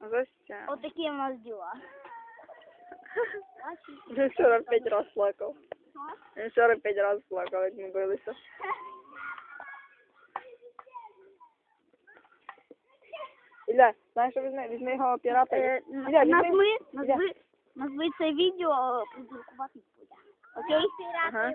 Застя. Отакі у нас діла. Він 45 раз плакав. Він 45 раз плакав, як ми билися. Ілля, знаєш, що візьми, візьми його пірата. Е, Ілля, візьми. Назви, назви, назви це відео, придуркувати буде. Окей? Ага.